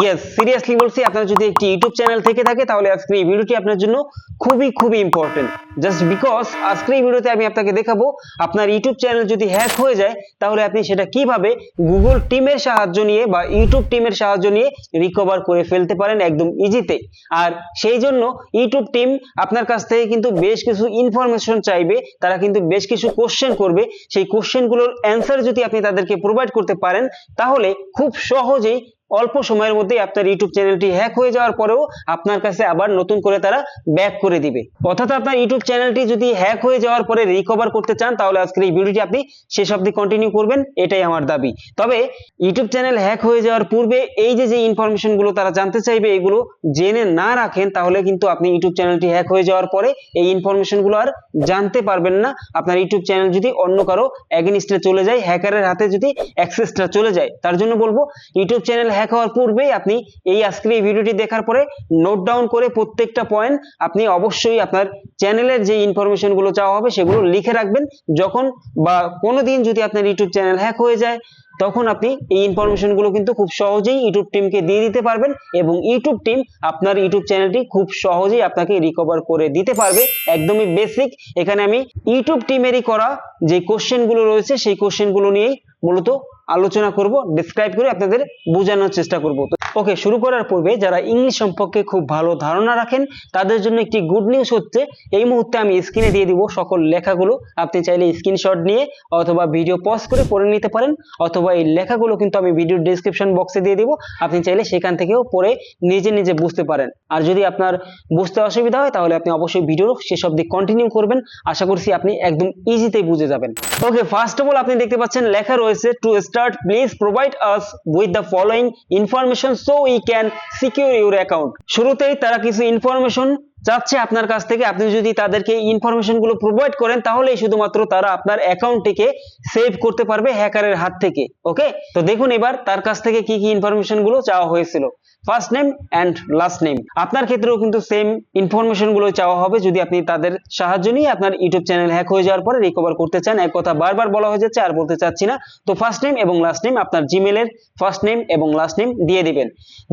Yes seriously বলছি, আপনার যদি একটি ইউটিউব চ্যানেল থেকে থাকে, তাহলে আজকের এই ভিডিওটি আপনার জন্য খুবই খুবই ইম্পর্টেন্ট জাস্ট বিকজ আজকের এই ভিডিওতে আমি আপনাকে দেখাবো, আপনার ইউটিউব চ্যানেল যদি হ্যাক হয়ে যায়, তাহলে আপনি সেটা কীভাবে গুগল টিমের সাহায্য নিয়ে বা ইউটিউব টিমের সাহায্য নিয়ে রিকভার করে ফেলতে পারেন একদম ইজিতে আর সেই জন্য ইউটিউব টিম আপনার কাছ থেকে কিন্তু বেশ কিছু ইনফরমেশন চাইবে, তারা কিন্তু বেশ কিছু কোশ্চেন করবে। সেই কোশ্চেনগুলোর অ্যান্সার যদি আপনি তাদেরকে প্রোভাইড করতে পারেন, তাহলে খুব সহজেই অল্প সময়ের মধ্যেই আপনার ইউটিউব চ্যানেলটি হ্যাক হয়ে যাওয়ার পরেও আপনার কাছে আবার নতুন করে তারা ব্যাক করে দিবে। অর্থাৎ আপনার ইউটিউব চ্যানেলটি যদি হ্যাক হয়ে যাওয়ার পরে রিকভার করতে চান, তাহলে আজকের এই ভিডিওটি আপনি শেষ অবধি কন্টিনিউ করবেন, এটাই আমার দাবি। তবে ইউটিউব চ্যানেল হ্যাক হয়ে যাওয়ার পূর্বে এই যে যে ইনফরমেশনগুলো তারা জানতে চাইবে, এগুলো জেনে না রাখেন, তাহলে কিন্তু আপনি ইউটিউব চ্যানেলটি হ্যাক হয়ে যাওয়ার পরে এই ইনফরমেশনগুলো আর জানতে পারবেন না। আপনার ইউটিউব চ্যানেল যদি অন্য কারও অ্যাগেনিস্টে চলে যায় হ্যাকারের হাতে যদি অ্যাক্সেসটা চলে যায়, তার জন্য বলব, ইউটিউব চ্যানেল হ্যাক হওয়ার পূর্বেই আপনি এই আজকের এই ভিডিওটি দেখার পরে নোট ডাউন করে প্রত্যেকটা পয়েন্ট আপনি অবশ্যই আপনার চ্যানেলের যে ইনফরমেশনগুলো চাওয়া হবে সেগুলো লিখে রাখবেন। যখন বা কোনোদিন যদি আপনার ইউটিউব চ্যানেল হ্যাক হয়ে যায়, তখন আপনি এই ইনফরমেশনগুলো কিন্তু খুব সহজেই ইউটিউব টিমকে দিয়ে দিতে পারবেন এবং ইউটিউব টিম আপনার ইউটিউব চ্যানেলটি খুব সহজেই আপনাকে রিকভার করে দিতে পারবে। একদমই বেসিক এখানে আমি ইউটিউব টিমেরই করা যে কোশ্চেনগুলো রয়েছে, সেই কোশ্চেনগুলো নিয়েই মূলত আলোচনা করব ডিসক্রাইব করে আপনাদের বোঝানোর চেষ্টা করব। ওকে, শুরু করার পূর্বে যারা ইংলিশ সম্পর্কে খুব ভালো ধারণা রাখেন, তাদের জন্য একটি গুড নিউজ হচ্ছে, এই মুহূর্তে আমি স্ক্রিনে দিয়ে দিব সকল লেখাগুলো। আপনি চাইলে স্ক্রিনশট নিয়ে অথবা ভিডিও পজ করে পড়ে নিতে পারেন, অথবা এই লেখাগুলো কিন্তু আমি ভিডিও ডেসক্রিপশন বক্সে দিয়ে দিব। আপনি চাইলে সেখান থেকেও পড়ে নিজে নিজে বুঝতে পারেন। আর যদি আপনার বুঝতে অসুবিধা হয়, তাহলে আপনি অবশ্যই ভিডিও শেষ অবধি কন্টিনিউ করবেন। আশা করছি আপনি একদম ইজিতেই বুঝে যাবেন। ওকে ফার্স্ট অফ অল আপনি দেখতে পাচ্ছেন, লেখা রয়েছে to start please provide us with the following information so we can secure your account শুরুতেই তারা কিছু ইনফরমেশন চাচ্ছে আপনার কাছ থেকে। আপনি যদি তাদেরকে ইনফরমেশনগুলো প্রোভাইড করেন, তাহলেই শুধুমাত্র তারা আপনার অ্যাকাউন্টটিকে সেভ করতে পারবে হ্যাকারের হাত থেকে। ওকে তো দেখুন এবার তার কাছ থেকে কি কি ইনফরমেশনগুলো চাওয়া হয়েছিল। First name and last name আপনার ক্ষেত্রেও কিন্তু সেম ইনফরমেশনগুলো চাওয়া হবে যদি আপনি তাদের সাহায্য নিয়ে আপনার ইউটিউব চ্যানেল হ্যাক হয়ে যাওয়ার পরে রিকভার করতে চান। এক কথা বারবার বলা হয়ে যাচ্ছে, আর বলতে চাচ্ছি না। তো ফার্স্ট নেম এবং লাস্ট নেম আপনার জিমেলের ফার্স্ট নেম এবং লাস্ট নেম দিয়ে দিবেন।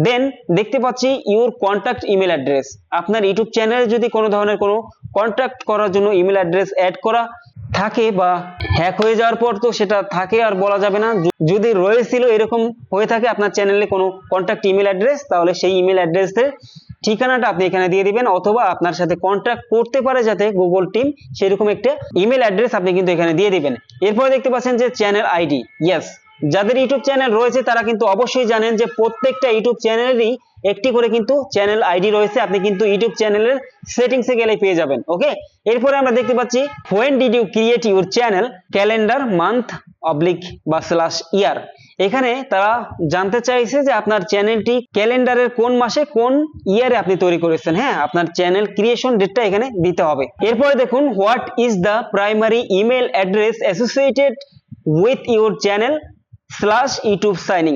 দেন দেখতে পাচ্ছি ইউর কন্ট্যাক্ট ইমেল অ্যাড্রেস আপনার ইউটিউব চ্যানেলে যদি কোনো ধরনের কোনো কন্ট্যাক্ট করার জন্য ইমেল অ্যাড্রেস অ্যাড করা থাকে বা হ্যাক হয়ে যাওয়ার পর তো সেটা থাকে আর বলা যাবে না। যদি রয়েছিল এরকম হয়ে থাকে আপনার চ্যানেলে কোনো কন্ট্যাক্ট ইমেল অ্যাড্রেস তাহলে সেই ইমেল অ্যাড্রেসে ঠিকানাটা আপনি এখানে দিয়ে দিবেন অথবা আপনার সাথে কন্ট্যাক্ট করতে পারে যাতে গুগল টিম সেরকম একটা ইমেল অ্যাড্রেস আপনি কিন্তু এখানে দিয়ে দিবেন। এরপরে দেখতে পাচ্ছেন যে চ্যানেল আইডি ইয়েস যাদের ইউটিউব চ্যানেল রয়েছে, তারা কিন্তু অবশ্যই জানেন যে প্রত্যেকটা ইউটিউব চ্যানেলেরই একটি করে কিন্তু চ্যানেল আইডি রয়েছে। আপনি কিন্তু ইউটিউব চ্যানেলের সেটিংসে গেলে পেয়ে যাবেন, ওকে? এরপরে আমরা দেখতে পাচ্ছি, when did you create your channel calendar month oblique বা স্ল্যাশ ইয়ার? এখানে তারা জানতে চাইছে যে আপনার চ্যানেলটি ক্যালেন্ডারের কোন মাসে কোন ইয়ারে আপনি তৈরি করেছেন। হ্যাঁ আপনার চ্যানেল ক্রিয়েশন ডেটটা এখানে দিতে হবে। এরপরে দেখুন, what is the primary email address associated with your channel? Slash YouTube signing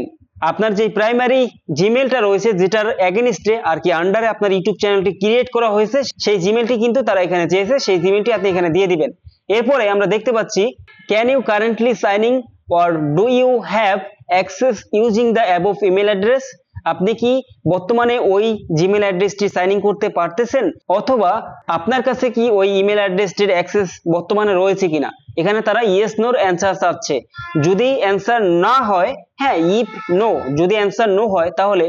আপনার যে প্রাইমারি জিমেলটা রয়েছে, যেটার এগেনস্টে আর কি আন্ডারে আপনার ইউটিউব চ্যানেলটি ক্রিয়েট করা হয়েছে, সেই জিমেলটি কিন্তু তারা এখানে চেয়েছে, সেই জিমেলটি আপনি এখানে দিয়ে দিবেন। এরপরে আমরা দেখতে পাচ্ছি can you currently signing or do you have access using the above email address আপনি কি বর্তমানে ওই জিমেল অ্যাড্রেসটি সাইন ইন করতে পারতেছেন? অথবা আপনার কাছে কি ওই ইমেল অ্যাড্রেসটির অ্যাক্সেস বর্তমানে রয়েছে কিনা? এখানে তারা ইয়েস নোর অ্যান্সার চাচ্ছে। যদি অ্যান্সার না হয় হ্যাঁ ইফ নো যদি অ্যান্সার নো হয়, তাহলে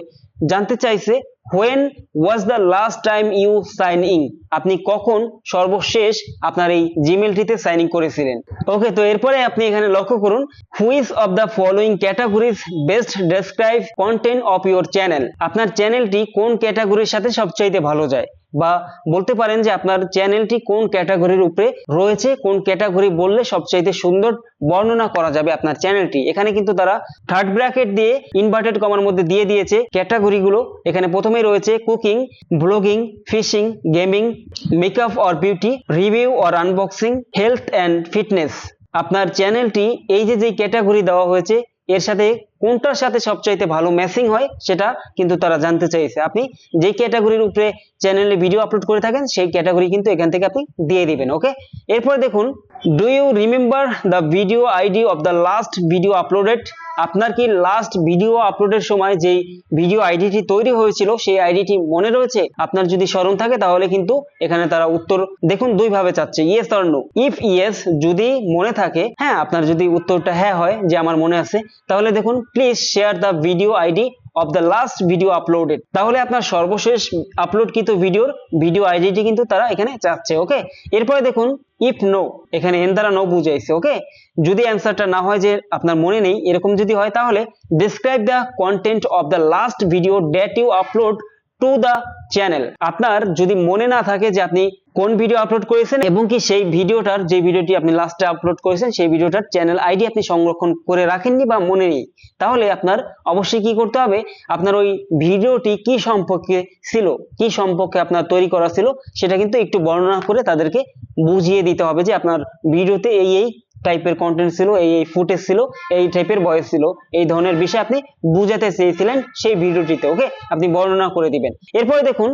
জানতে চাইছে when was the last time you sign in আপনি কখন সর্বশেষ আপনার এই জিমেলটিতে সাইন ইন করেছিলেন? ওকে তো এরপরে আপনি এখানে লক্ষ্য করুন which of the following categories best describe content of your channel আপনার চ্যানেলটি কোন ক্যাটাগরির সাথে সবচাইতে ভালো যায়? বা বলতে পারেন যে আপনার চ্যানেলটি কোন ক্যাটাগরির উপরে রয়েছে, কোন ক্যাটাগরি বললে সবচাইতে সুন্দর বর্ণনা করা যাবে আপনার চ্যানেলটি। এখানে কিন্তু তারা থার্ড ব্র্যাকেট দিয়ে ইনভার্টেড কমার মধ্যে দিয়ে দিয়েছে ক্যাটাগরিগুলো। এখানে প্রথমেই রয়েছে cooking blogging fishing gaming makeup or beauty review or unboxing health and fitness আপনার চ্যানেলটি এই যে যে ক্যাটাগরি দেওয়া হয়েছে এর সাথে কোনটার সাথে সবচাইতে ভালো ম্যাচিং হয় সেটা কিন্তু তারা জানতে চাইছে। আপনি যে ক্যাটাগরির উপরে চ্যানেলে ভিডিও আপলোড করে থাকেন, সেই ক্যাটাগরি কিন্তু এখান থেকে আপনি দিয়ে দিবেন ওকে এরপরে দেখুন do you remember the video ID of the last video uploaded আপনার কি লাস্ট ভিডিও আপলোডের সময় যেই ভিডিও আইডিটি তৈরি হয়েছিল, সেই আইডিটি মনে রয়েছে? আপনার যদি স্মরণ থাকে, তাহলে কিন্তু এখানে তারা উত্তর দেখুন দুই ভাবে চাচ্ছে। Yes or no if yes যদি মনে থাকে হ্যাঁ আপনার যদি উত্তরটা হ্যাঁ হয়, যে আমার মনে আছে, তাহলে দেখুন please share the video ID of the last video uploaded তাহলে আপনার সর্বশেষ আপলোডকৃত ভিডিওর ভিডিও আইডিটি কিন্তু তারা এখানে চাচ্ছে ওকে এরপরে দেখুন ইফ নো এখানে এন দ্বারা নো বুঝাইছে ওকে যদি অ্যান্সারটা না হয় যে আপনার মনে নেই, এরকম যদি হয়, তাহলে describe the content of the last video that you upload to the channel আপনার যদি মনে না থাকে যে আপনি কোন ভিডিও আপলোড করেছেন এবং কি সেই ভিডিওটার যে ভিডিওটি আপনি লাস্টে আপলোড করেছেন, সেই ভিডিওটার চ্যানেল আইডি আপনি সংরক্ষণ করে রাখেননি বা মনে নেই, তাহলে আপনার অবশ্যই কি করতে হবে? আপনার ওই ভিডিওটি কি সম্পর্কে ছিল, কি সম্পর্কে আপনার তৈরি করা ছিল, সেটা কিন্তু একটু বর্ণনা করে তাদেরকে বুঝিয়ে দিতে হবে যে আপনার ভিডিওতে এই এই টাইপের কন্টেন্ট ছিল, এই এই ফুটেজ ছিল, এই টাইপের ভয়েস ছিল, এই ধরনের বিষয় আপনি বুঝাতে চেয়েছিলেন সেই ভিডিওটিতে ওকে আপনি বর্ণনা করে দিবেন। এরপরে দেখুন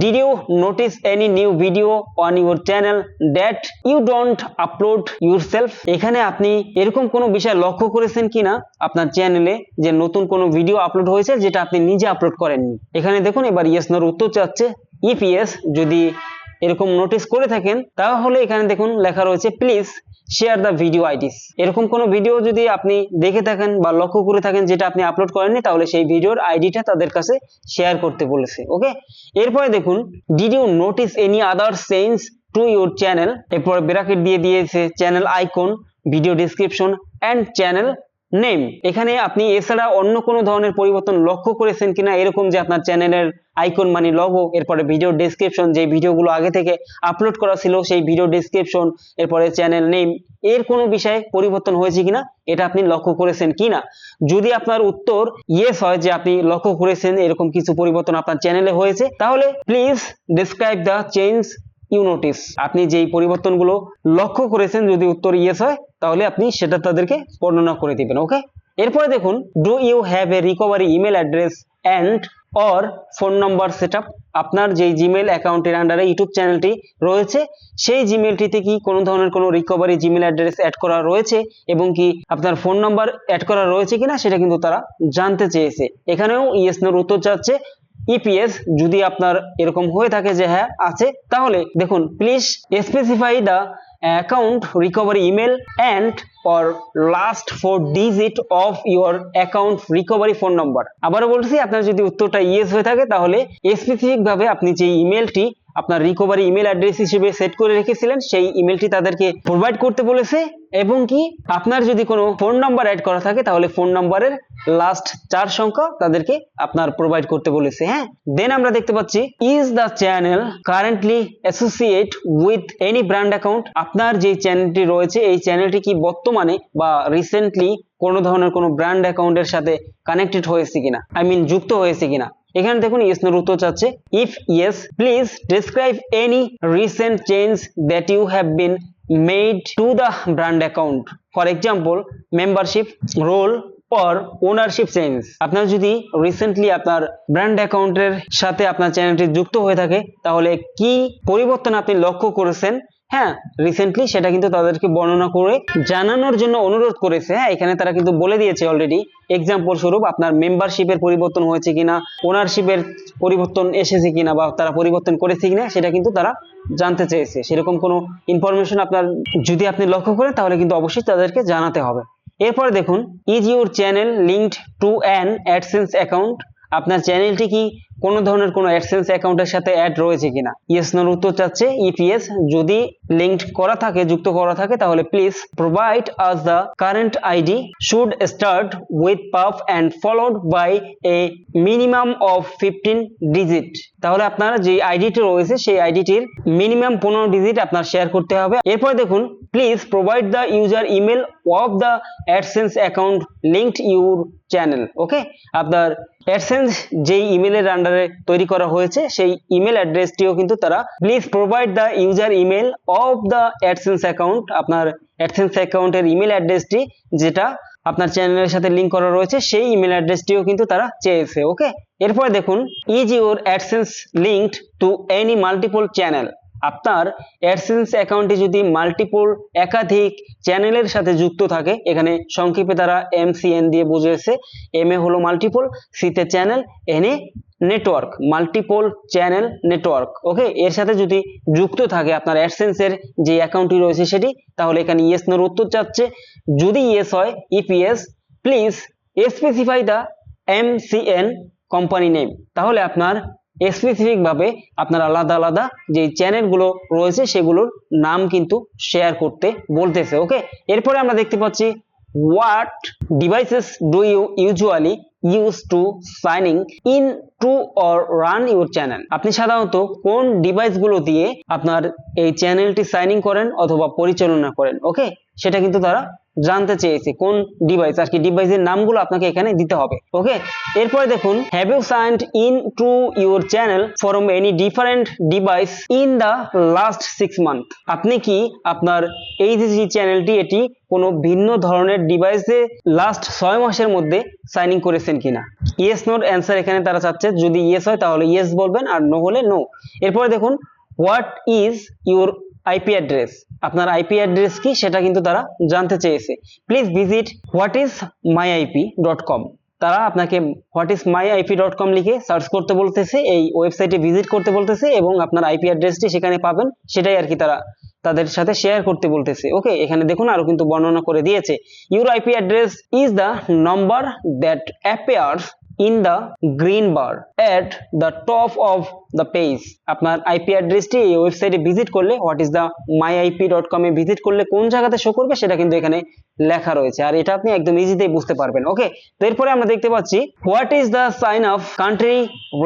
did you notice any new video on your channel that you don't upload yourself এখানে আপনি এরকম কোনো বিষয় লক্ষ্য করেছেন কিনা আপনার চ্যানেলে যে নতুন কোনো ভিডিও আপলোড হয়েছে, যেটা আপনি নিজে আপলোড করেননি? এখানে দেখুন, এবার ইয়েস নোর উত্তর চাচ্ছে। ইফ ইয়েস যদি এরকম নোটিস করে থাকেন, তাহলে এখানে দেখুন লেখা রয়েছে please share the video IDs এরকম কোনো ভিডিও যদি আপনি দেখে থাকেন বা লক্ষ্য করে থাকেন যেটা আপনি আপলোড করেননি, তাহলে সেই ভিডিওর আইডিটা তাদের কাছে শেয়ার করতে বলেছে ওকে এরপরে দেখুন did you notice any other change to your channel এরপর ব্র্যাকেট দিয়ে দিয়েছে channel icon video description and channel name. এখানে আপনি এছাড়া অন্য কোনো ধরনের পরিবর্তন লক্ষ্য করেছেন কিনা এরকম যে আপনার চ্যানেলের আইকন মানে লগো এরপরে ভিডিও ডেসক্রিপশন যে ভিডিওগুলো আগে থেকে আপলোড করা ছিল, সেই ভিডিও ডেসক্রিপশন এরপরে চ্যানেল নেম এর কোনো বিষয়ে পরিবর্তন হয়েছে কিনা, এটা আপনি লক্ষ্য করেছেন কিনা? যদি আপনার উত্তর ইয়েস হয়, যে আপনি লক্ষ্য করেছেন এরকম কিছু পরিবর্তন আপনার চ্যানেলে হয়েছে, তাহলে please describe the change you notice আপনি যেই পরিবর্তনগুলো লক্ষ্য করেছেন, যদি উত্তর ইয়েস হয়, তাহলে আপনি সেটা তাদেরকে বর্ণনা করে দিবেন ওকে এরপরে দেখুন do you have a recovery email address and or phone number set আপনার যেই জিমেল অ্যাকাউন্টের আন্ডারে ইউটিউব চ্যানেলটি রয়েছে, সেই জিমেলটিতে কি কোনো ধরনের কোনো রিকভারি জিমেল অ্যাড্রেস অ্যাড করা রয়েছে এবং কি আপনার ফোন নাম্বার অ্যাড করা রয়েছে কিনা, সেটা কিন্তু তারা জানতে চেয়েছে। এখানেও ইয়েস নোর উত্তর চাচ্ছে ইপিএস যদি আপনার এরকম হয়ে থাকে যে হ্যাঁ আছে, তাহলে দেখুন please specify the account recovery email and or last four digit of your account recovery phone number আবারও বলছি, আপনার যদি উত্তরটা ইয়েস হয়ে থাকে, তাহলে স্পেসিফিকভাবে আপনি যে ইমেলটি আপনার রিকভারি ইমেল অ্যাড্রেস হিসেবে সেট করে রেখেছিলেন, সেই ইমেলটি তাদেরকে প্রোভাইড করতে বলেছে এবং কি আপনার যদি কোনো ফোন নাম্বার অ্যাড করা থাকে, তাহলে ফোন নাম্বারের লাস্ট চার সংখ্যা তাদেরকে আপনার প্রোভাইড করতে বলেছে হ্যাঁ? দেন আমরা দেখতে পাচ্ছি is the channel currently associate with any brand account আপনার যে চ্যানেলটি রয়েছে, এই চ্যানেলটি কি বর্তমানে বা রিসেন্টলি কোনো ধরনের কোনো ব্র্যান্ড অ্যাকাউন্টের সাথে কানেক্টেড হয়েছে কিনা? আই মিন যুক্ত হয়েছে কিনা? এখানে দেখুন ইয়েস নোর উত্তর চাচ্ছে if yes please describe any recent change that you have been made to the brand account for example membership role or ownership change আপনার যদি রিসেন্টলি আপনার ব্র্যান্ড অ্যাকাউন্টের সাথে আপনার চ্যানেলটি যুক্ত হয়ে থাকে, তাহলে কি পরিবর্তন আপনি লক্ষ্য করেছেন? হ্যাঁ রিসেন্টলি সেটা কিন্তু তাদেরকে বর্ণনা করে জানানোর জন্য অনুরোধ করেছে। হ্যাঁ এখানে তারা কিন্তু বলে দিয়েছে অলরেডি এক্সাম্পল স্বরূপ আপনার মেম্বারশিপের পরিবর্তন হয়েছে কিনা ওনারশিপের পরিবর্তন এসেছে কিনা বা তারা পরিবর্তন করেছে কিনা, সেটা কিন্তু তারা জানতে চেয়েছে। সেরকম কোনো ইনফরমেশন আপনার যদি আপনি লক্ষ্য করেন, তাহলে কিন্তু অবশ্যই তাদেরকে জানাতে হবে। এরপরে দেখুন is your channel linked to an AdSense account আপনার চ্যানেলটি কি? কোনো ধরনের কোনো অ্যাডসেন্স অ্যাকাউন্টের সাথে অ্যাড রয়েছে কিনা? ইয়েস নোর উত্তর চাচ্ছে ইপিএস যদি লিঙ্কড করা থাকে, যুক্ত করা থাকে, তাহলে please provide us the current ID should start with pub and followed by a minimum of fifteen digit তাহলে আপনার যে আইডিটি রয়েছে, সেই আইডিটির মিনিমাম পনেরো ডিজিট আপনার শেয়ার করতে হবে। এরপর দেখুন please provide the user email of the AdSense account linked your channel okay আপনার অ্যাডসেন্স যেই ইমেলের আন্ডারে তৈরি করা হয়েছে, সেই ইমেল অ্যাড্রেসটিও কিন্তু তারা please provide the user email of the AdSense account আপনার অ্যাডসেন্স অ্যাকাউন্টের ইমেল অ্যাড্রেসটি যেটা আপনার চ্যানেলের সাথে লিঙ্ক করা রয়েছে, সেই ইমেল অ্যাড্রেসটিও কিন্তু তারা চেয়েছে ওকে এরপর দেখুন is your AdSense linked to any multiple channel আপনার অ্যাডসেন্স অ্যাকাউন্টে যদি মাল্টিপল একাধিক চ্যানেলের সাথে যুক্ত থাকে, এখানে সংক্ষেপে তারা এমসিএন দিয়ে বুঝিয়েছে এম এ হলো মাল্টিপল সিতে channel N A network multiple channel network okay এর সাথে যদি যুক্ত থাকে আপনার অ্যাডসেন্সের যে অ্যাকাউন্টটি রয়েছে সেটি, তাহলে এখানে ইয়েস নোর উত্তর চাচ্ছে। যদি ইয়েস হয় if yes please specify the N company name তাহলে আপনার স্পেসিফিক ভাবে আপনার আলাদা আলাদা যে চ্যানেলগুলো রয়েছে সেগুলোর নাম কিন্তু শেয়ার করতে বলতেছে ওকে এরপরে আমরা দেখতে পাচ্ছি what devices do you usually use to signing in to or run your channel আপনি সাধারণত কোন ডিভাইসগুলো দিয়ে আপনার এই চ্যানেলটি সাইনিং করেন অথবা পরিচালনা করেন ওকে সেটা কিন্তু তারা জানতে চেয়েছে। কোন ডিভাইস আর কি ডিভাইসের নামগুলো আপনাকে এখানে দিতে হবে। ওকে এরপরে দেখুন have you signed in to your channel from any different device in the last six month আপনি কি আপনার এই যে চ্যানেলটি এটি কোনো ভিন্ন ধরনের ডিভাইসে লাস্ট ছয় মাসের মধ্যে সাইনিং করেছেন কিনা? ইয়েস নোর অ্যান্সার এখানে তারা চাচ্ছে। যদি ইয়েস হয়, তাহলে ইয়েস বলবেন, আর নো হলে নো এরপরে দেখুন what is your IP address আপনার আইপি অ্যাড্রেস কি? সেটা কিন্তু তারা জানতে চেয়েছে। Please visit what is my IP dot com তারা আপনাকে what is my IP dot com লিখে সার্চ করতে বলতেছে, এই ওয়েবসাইটে ভিজিট করতে বলতেছে এবং আপনার আইপি অ্যাড্রেসটি সেখানে পাবেন, সেটাই আর কি তারা তাদের সাথে শেয়ার করতে বলতেছে। ওকে এখানে দেখুন আরও কিন্তু বর্ণনা করে দিয়েছে। Your IP address is the number that appears in the green bar at the top of the page আপনার আইপি অ্যাড্রেসটি এই ওয়েবসাইটে ভিজিট করলে what is the my IP visit করলে কোন জায়গাতে শো করবে, সেটা কিন্তু এখানে লেখা রয়েছে। আর এটা আপনি একদম ইজিতেই বুঝতে পারবেন। ওকে তো এরপরে আমরা দেখতে পাচ্ছি what is the sign of country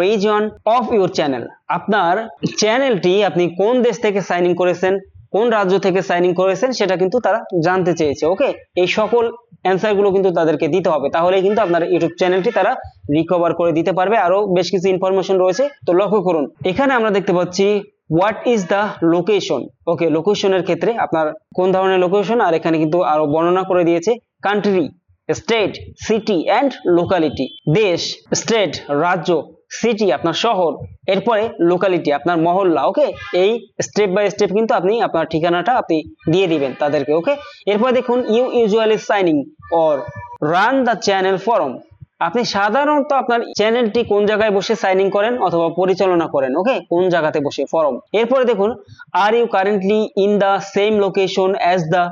region of your channel আপনার চ্যানেলটি আপনি কোন দেশ থেকে সাইন ইন করেছেন? কোন রাজ্য থেকে সাইনিং করেছেন সেটা কিন্তু তারা জানতে চেয়েছে ওকে এই সকল অ্যান্সারগুলো কিন্তু তাদেরকে দিতে হবে তাহলে কিন্তু আপনার ইউটিউব চ্যানেলটি তারা রিকভার করে দিতে পারবে। আরও বেশ কিছু ইনফরমেশন রয়েছে, তো লক্ষ্য করুন, এখানে আমরা দেখতে পাচ্ছি what is the location okay লোকেশনের ক্ষেত্রে আপনার কোন ধরনের লোকেশন আর এখানে কিন্তু আরও বর্ণনা করে দিয়েছে country state city and locality দেশ স্টেট রাজ্য সিটি আপনার শহর, এরপরে লোকালিটি আপনার মহল্লা ওকে এই স্টেপ বাই স্টেপ কিন্তু আপনি আপনার ঠিকানাটা আপনি দিয়ে দিবেন তাদেরকে ওকে এরপর দেখুন you usually signing or run the channel from আপনি সাধারণত আপনার চ্যানেলটি কোন জায়গায় বসে সাইনিং করেন অথবা পরিচালনা করেন ওকে কোন জায়গাতে বসে ফরম এরপরে দেখুন are you currently in the same location as the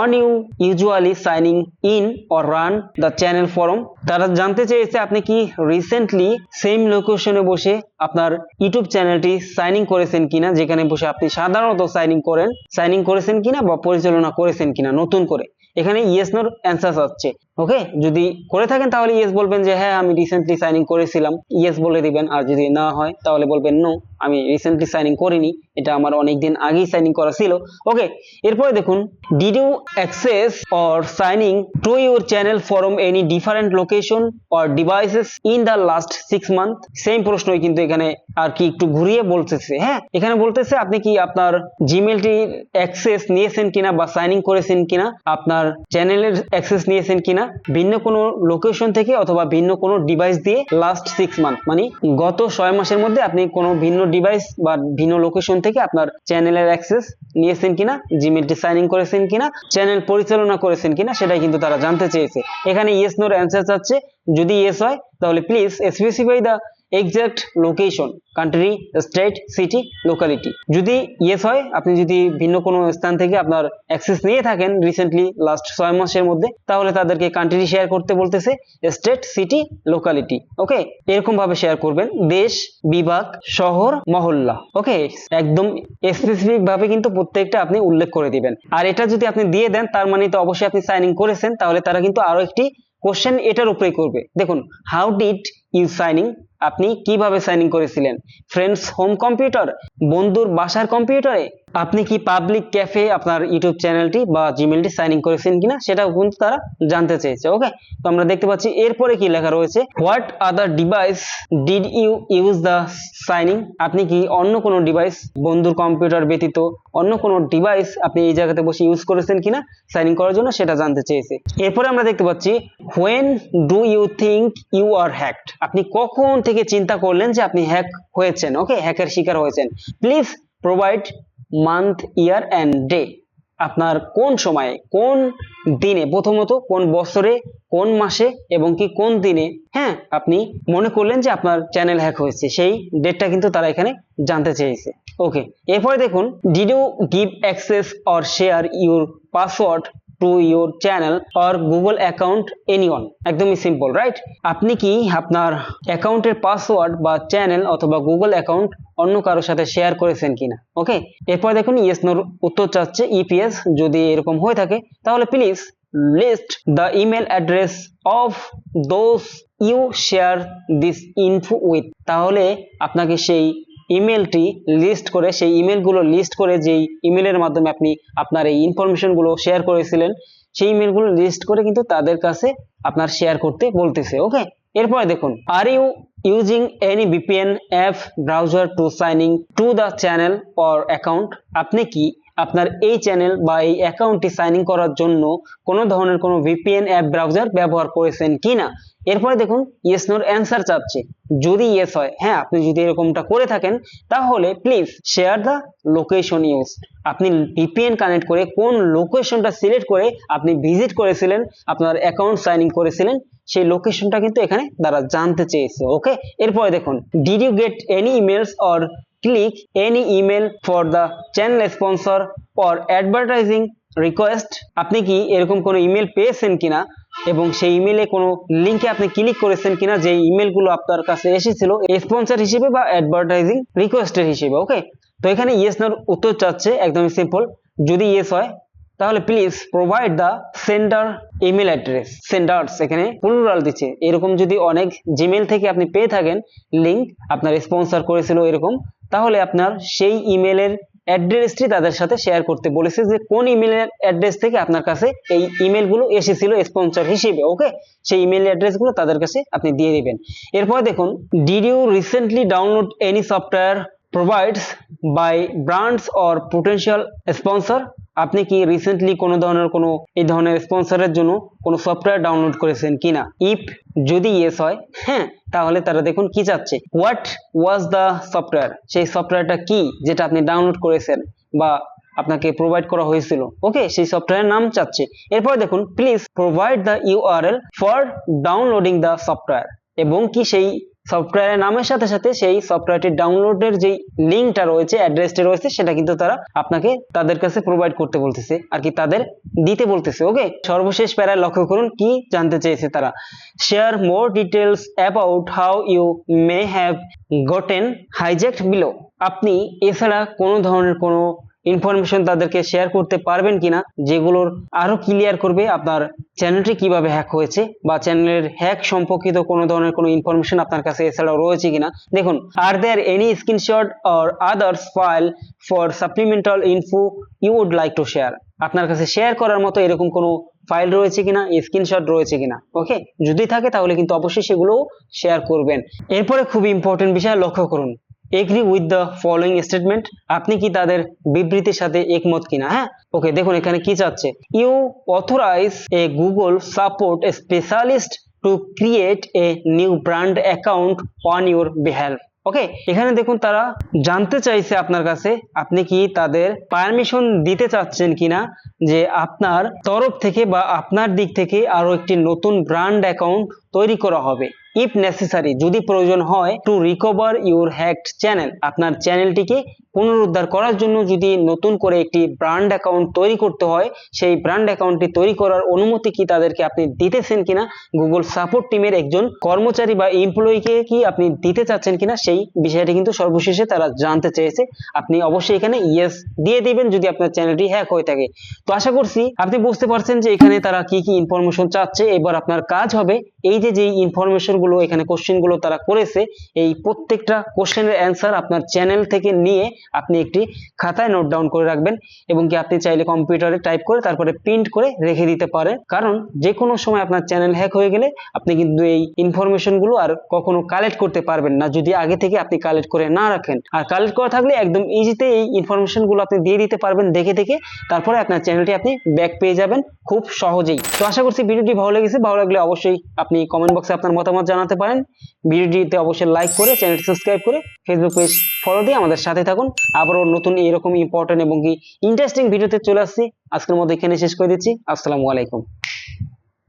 one you usually signing in or run the channel from তারা জানতে চেয়েছে আপনি কি রিসেন্টলি সেম লোকেশনে বসে আপনার ইউটিউব চ্যানেলটি সাইনিং করেছেন কিনা, যেখানে বসে আপনি সাধারণত সাইনিং করেন সাইনিং করেছেন কিনা বা পরিচালনা করেছেন কিনা, নতুন করে। এখানে ইয়েস নোর অ্যান্সার হচ্ছে ওকে যদি করে থাকেন তাহলে ইয়েস বলবেন যে হ্যাঁ আমি রিসেন্টলি সাইনিং করেছিলাম। ইয়েস বলে দিবেন। আর যদি না হয়, তাহলে বলবেন নো আমি রিসেন্টলি সাইনিং করিনি। এটা আমার অনেক দিন আগেই সাইনিং করা ছিল। ওকে এরপরে দেখুন did you access or signing to your channel from any different location or devices in the last six month same প্রশ্নই কিন্তু এখানে আর কি একটু ঘুরিয়ে বলতেছে হ্যাঁ? এখানে বলতেছে, আপনি কি আপনার জিমেলটির অ্যাক্সেস নিয়েছেন কিনা বা সাইনিং করেছেন কিনা? আপনার চ্যানেলের অ্যাক্সেস নিয়েছেন কিনা? ভিন্ন কোনো লোকেশন থেকে অথবা ভিন্ন কোনো ডিভাইস দিয়ে লাস্ট সিক্স মান্থ মানে গত ছয় মাসের মধ্যে আপনি কোনো ভিন্ন ডিভাইস বা ভিন্ন লোকেশন থেকে আপনার চ্যানেলের অ্যাক্সেস নিয়েছেন কিনা জিমেলটি সাইনিং করেছেন কিনা চ্যানেল পরিচালনা করেছেন কিনা, সেটাই কিন্তু তারা জানতে চেয়েছে। এখানে ইয়েস নোর অ্যান্সার চাচ্ছে। যদি ইয়েস হয়, তাহলে please specify the exact location country state city locality যদি ইয়েস হয়, আপনি যদি ভিন্ন কোনো স্থান থেকে আপনার অ্যাক্সেস নিয়ে থাকেন রিসেন্টলি লাস্ট ছয় মাসের মধ্যে, তাহলে তাদেরকে কান্ট্রি শেয়ার করতে বলতেছে স্টেট সিটি লোকালিটি ওকে এরকম ভাবে শেয়ার করবেন। দেশ, বিভাগ, শহর, মহল্লা ওকে একদম স্পেসিফিক ভাবে কিন্তু প্রত্যেকটা আপনি উল্লেখ করে দিবেন। আর এটা যদি আপনি দিয়ে দেন, তার মানে তো অবশ্যই আপনি সাইনিং করেছেন, তাহলে তারা কিন্তু আরও একটি কোশ্চেন এটার উপরেই করবে। দেখুন হাউ ডিড ইউ সাইনিং আপনি কীভাবে সাইন ইন করেছিলেন? ফ্রেন্ডস হোম কম্পিউটার বন্ধুর বাসার কম্পিউটারে আপনি কি পাবলিক ক্যাফে আপনার ইউটিউব চ্যানেলটি বা জিমেলটি সাইনিং করেছেন কিনা সেটাও কিন্তু তারা জানতে চেয়েছে ওকে তো আমরা দেখতে পাচ্ছি এরপরে কি লেখা রয়েছে? What other device did you use the signing আপনি কি অন্য কোনো ডিভাইস বন্ধুর কম্পিউটার ব্যতীত অন্য কোনো ডিভাইস আপনি এই জায়গাতে বসে ইউজ করেছেন কিনা সাইনিং করার জন্য সেটা জানতে চেয়েছে। এরপরে আমরা দেখতে পাচ্ছি when do you think you are hacked আপনি কখন থেকে চিন্তা করলেন যে আপনি হ্যাক হয়েছেন ওকে হ্যাকের শিকার হয়েছেন। Please provide month year and day আপনার কোন সময়ে, কোন দিনে, প্রথমত কোন বছরে, কোন মাসে এবং কি কোন দিনে হ্যাঁ আপনি মনে করলেন যে আপনার চ্যানেল হ্যাক হয়েছে, সেই ডেটটা কিন্তু তারা এখানে জানতে চেয়েছে। ওকে এরপরে দেখুন did you give access or share your password to your channel or Google account anyone একদমই সিম্পল রাইট আপনি কি আপনার অ্যাকাউন্টের পাসওয়ার্ড বা চ্যানেল অথবা গুগল অ্যাকাউন্ট অন্য কারোর সাথে শেয়ার করেছেন কিনা ওকে এরপর দেখুন ইয়েস নোর উত্তর চাচ্ছে ইপিএস যদি এরকম হয়ে থাকে তাহলে please list the email address of those you share this info with তাহলে আপনাকে সেই ইমেলটি লিস্ট করে, সেই ইমেলগুলো লিস্ট করে যেই ইমেলের মাধ্যমে আপনি আপনার এই ইনফরমেশনগুলো শেয়ার করেছিলেন, সেই ইমেলগুলো লিস্ট করে কিন্তু তাদের কাছে আপনার শেয়ার করতে বলতেছে ওকে এরপরে দেখুন are you using any VPN app browser to signing to the channel or account আপনি কি আপনার এই চ্যানেল বা এই অ্যাকাউন্টটি সাইন ইন করার জন্য কোনো ধরনের কোনো ভিপিএন অ্যাপ ব্রাউজার ব্যবহার করেছেন কিনা? এরপরে দেখুন ইয়েস নোর অ্যান্সার চাচ্ছে। যদি ইয়েস হয় হ্যাঁ আপনি যদি এরকমটা করে থাকেন, তাহলে please share the location use আপনি ভিপিএন কানেক্ট করে কোন লোকেশনটা সিলেক্ট করে আপনি ভিজিট করেছিলেন, আপনার অ্যাকাউন্ট সাইন ইন করেছিলেন, সেই লোকেশনটা কিন্তু এখানে তারা জানতে চেয়েছে ওকে এরপরে দেখুন did you get any emails or click any email for the channel sponsor or advertising request আপনি কি এরকম কোনো ইমেল পেয়েছেন কিনা? এবং সেই ইমেলে কোনো লিংকে আপনি ক্লিক করেছেন কিনা? যে ইমেলগুলো আপনার কাছে এসেছিল স্পন্সর হিসেবে বা অ্যাডভার্টাইজিং রিকোয়েস্টের হিসেবে ওকে তো এখানে ইয়েস নোর উত্তর চাচ্ছে, একদমই সিম্পল যদি ইয়েস হয়, তাহলে please provide the sender email address senders এখানে প্লুরাল দিচ্ছে। এরকম যদি অনেক জিমেল থেকে আপনি পেয়ে থাকেন লিংক আপনার স্পন্সর করেছিল এরকম তাহলে আপনার সেই ইমেলের অ্যাড্রেসটি তাদের সাথে শেয়ার করতে বলেছে যে কোন ইমেলের অ্যাড্রেস থেকে আপনার কাছে এই ইমেলগুলো এসেছিল স্পন্সর হিসেবে ওকে সেই ইমেল অ্যাড্রেসগুলো তাদের কাছে আপনি দিয়ে দেবেন। এরপর দেখুন did you recently download any software provides by brands or potential sponsor আপনি কি রিসেন্টলি কোনো ধরনের কোনো, এই ধরনের স্পন্সরের জন্য কোনো সফটওয়্যার ডাউনলোড করেছেন কিনা? ইফ যদি ইয়েস হয় হ্যাঁ তাহলে তারা দেখুন কি চাচ্ছে। হোয়াট ওয়াজ দ্য সফটওয়্যার সেই সফটওয়্যারটা কি যেটা আপনি ডাউনলোড করেছেন বা আপনাকে প্রোভাইড করা হয়েছিল? ওকে সেই সফটওয়্যারের নাম চাচ্ছে। এরপর দেখুন please provide the URL for downloading the software এবং কি সেই সফটওয়্যারের নামের সাথে সাথে সেই সফটওয়্যারটি ডাউনলোডের যেই লিঙ্কটা রয়েছে অ্যাড্রেসটা রয়েছে, সেটা কিন্তু তারা আপনাকে তাদের কাছে প্রোভাইড করতে বলতেছে, আর কি তাদের দিতে বলতেছে ওকে সর্বশেষ প্যারায় লক্ষ্য করুন, কি জানতে চেয়েছে তারা? Share more details about how you may have gotten hijacked below আপনি এছাড়া কোনো ধরনের কোনো ইনফরমেশন তাদেরকে শেয়ার করতে পারবেন কিনা, যেগুলোর আরও ক্লিয়ার করবে আপনার চ্যানেলটি কীভাবে হ্যাক হয়েছে বা চ্যানেলের হ্যাক সম্পর্কিত কোনো ধরনের কোনো ইনফরমেশন আপনার কাছে এছাড়াও রয়েছে কিনা। দেখুন are there any screenshot or others file for supplemental info you would like to share আপনার কাছে শেয়ার করার মতো এরকম কোনো ফাইল রয়েছে কিনা স্ক্রিনশট রয়েছে কিনা? ওকে যদি থাকে তাহলে কিন্তু অবশ্যই সেগুলো শেয়ার করবেন। এরপরে খুব ইম্পর্টেন্ট বিষয় লক্ষ্য করুন। Agree with the following statement আপনি কি তাদের বিবৃতির সাথে একমত কিনা? হ্যাঁ? ওকে দেখুন এখানে কি চাচ্ছে। You authorize a Google support a specialist to create a new brand account on your বিহেল্প okay এখানে দেখুন তারা জানতে চাইছে আপনার কাছে, আপনি কি তাদের পারমিশন দিতে চাচ্ছেন কিনা? যে আপনার তরফ থেকে বা আপনার দিক থেকে আরও একটি নতুন ব্র্যান্ড অ্যাকাউন্ট তৈরি করা হবে। ইফ নেসেসারি যদি প্রয়োজন হয় to recover your hacked channel আপনার চ্যানেলটিকে পুনরুদ্ধার করার জন্য যদি নতুন করে একটি ব্র্যান্ড অ্যাকাউন্ট তৈরি করতে হয়, সেই ব্র্যান্ড অ্যাকাউন্টটি তৈরি করার অনুমতি কি তাদেরকে আপনি দিতেছেন কিনা? গুগল সাপোর্ট টিমের একজন কর্মচারী বা এমপ্লয়িকে কি আপনি দিতে চাচ্ছেন কিনা? সেই বিষয়টি কিন্তু সর্বশেষে তারা জানতে চেয়েছে। আপনি অবশ্যই এখানে ইয়েস দিয়ে দিবেন যদি আপনার চ্যানেলটি হ্যাক হয়ে থাকে। তো আশা করছি আপনি বুঝতে পারছেন যে এখানে তারা কি কি ইনফরমেশন চাচ্ছে। এবার আপনার কাজ হবে এই যে যে ইনফরমেশন গুলো, এখানে কোশ্চেনগুলো তারা করেছে, এই প্রত্যেকটা কোশ্চেনের অ্যান্সার আপনার চ্যানেল থেকে নিয়ে আপনি একটি খাতায় নোট ডাউন করে রাখবেন এবং কি আপনি চাইলে কম্পিউটারে টাইপ করে তারপরে প্রিন্ট করে রেখে দিতে পারেন। কারণ যে কোনো সময় আপনার চ্যানেল হ্যাক হয়ে গেলে আপনি কিন্তু এই ইনফরমেশনগুলো আর কখনো কালেক্ট করতে পারবেন না। যদি আগে থেকে আপনি কালেক্ট করে না রাখেন, আর কালেক্ট করা থাকলে একদম ইজিতে এই ইনফরমেশনগুলো আপনি দিয়ে দিতে পারবেন দেখে দেখে, তারপরে আপনার চ্যানেলটি আপনি ব্যাক পেয়ে যাবেন খুব সহজেই। তো আশা করছি ভিডিওটি ভালো লেগেছে। ভালো লাগলে অবশ্যই আপনি কমেন্ট বক্সে আপনার মতামত জানাতে পারেন। ভিডিওটিতে অবশ্যই লাইক করে চ্যানেলটি সাবস্ক্রাইব করে ফেসবুক পেজ ফলো দিয়ে আমাদের সাথে থাকুন। আবারও নতুন এরকম ইম্পর্টেন্ট এবং কি ইন্টারেস্টিং ভিডিওতে চলে আসছি। আজকের মধ্যে এখানে শেষ করে দিচ্ছি। আসসালামু আলাইকুম।